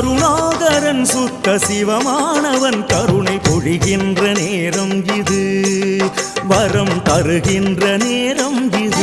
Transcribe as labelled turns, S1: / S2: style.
S1: கருணாகரன் சுத்த சிவமானவன் கருணை பொழிகின்ற நேரம் இது வரம் தருகின்ற நேரம் இது.